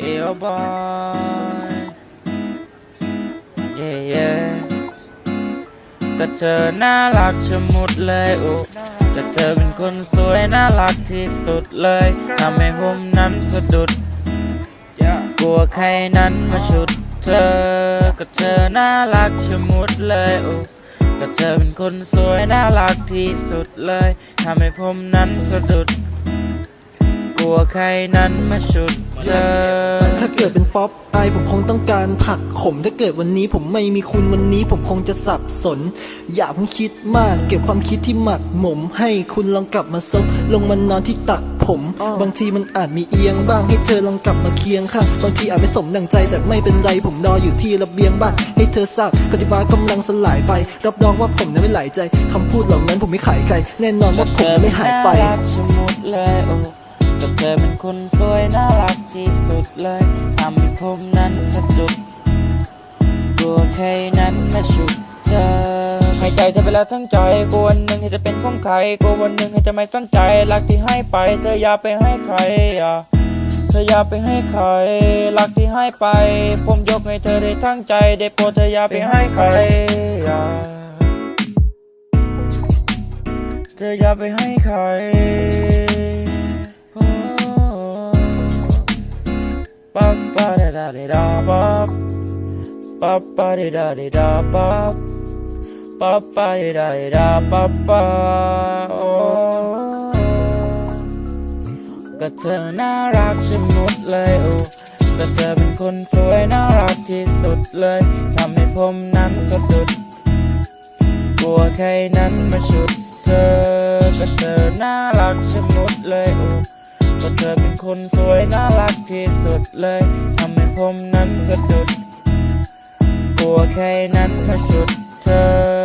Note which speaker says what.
Speaker 1: เอวบอยเย่เย่ก็เธอน่ารักชะมุดเลยโอ้ก็เธอเป็นคนสวยน่ารักที่สุดเลยทำให้ผมนั้นสะดุดกลัวใครนั้นมาฉุดเธอ ก็เธอน่ารักชะมุดเลยโอ้ก็เธอเป็นคนสวยน่ารักที่สุดเลยทำให้ผมนั้นสะดุด วใครนั้นมาฉุดเธอ
Speaker 2: ถ้าเกิดเป็นป๊อปไอผมคงต้องการผักขม ถ้าเกิดวันนี้ผมไม่มีคุณวันนี้ผมคงจะสับสน อย่าเพิ่งคิดมาก เก็บความคิดที่หมักหมม ให้คุณลองกลับมาซบลงมานอนที่ตักผม บางทีมันอาจมีเอียงบ้างให้เธอลองกลับมาเคียงข้างบางทีอาจไม่สมดังใจแต่ไม่เป็นไรผมรออยู่ที่ระเบียงบ้านให้เธอทราบกติวากำลังสลายไป รับรองว่าผมนั้นไม่หลายใจคำพูดเหล่านั้นผมไม่ขายใครแน่นอนว่าผมไม่หายไป
Speaker 1: น่รักชะมุดเลย ก็เธอเป็นคนสวยน่ารักที่สุดเลย ทำให้ผมนั้นสะดุดกลัวใครนั้นมาฉุดเธอให้ใจเธอไปแล้วทั้งใจกลัววันหนึ่งที่จะเป็นของใครกลัววันหนึ่งให้จะไม่สนใจ รักที่ให้ไป เธออย่าไปให้ใครอะเธออย่าไปให้ใคร รักที่ให้ไป ผมยกให้เธอได้ทั้งใจ ได้โปรดเธออย่าไปให้ใครอะเธออย่าไปให้ใคร ปั๊บปะดาดาดาดาปั๊บปั๊บปะดาดาดาดาปั๊บปั๊บปะดาดาดาปั๊บปะโอ้ก็เธอน่ารักชะมุดเลยโอ้ก็เธอเป็นคนสวยน่ารักที่สุดเลยทำให้ผมนั้นสะดุดกลัวใครนั้นมาฉุดเธอก็เธอน่ารักชะมุดเลยโอ้ เธอเป็นคนสวยน่ารักที่สุดเลยทำให้ผมนั้นสะดุดกลัวใครนั้นมาสุดเธอ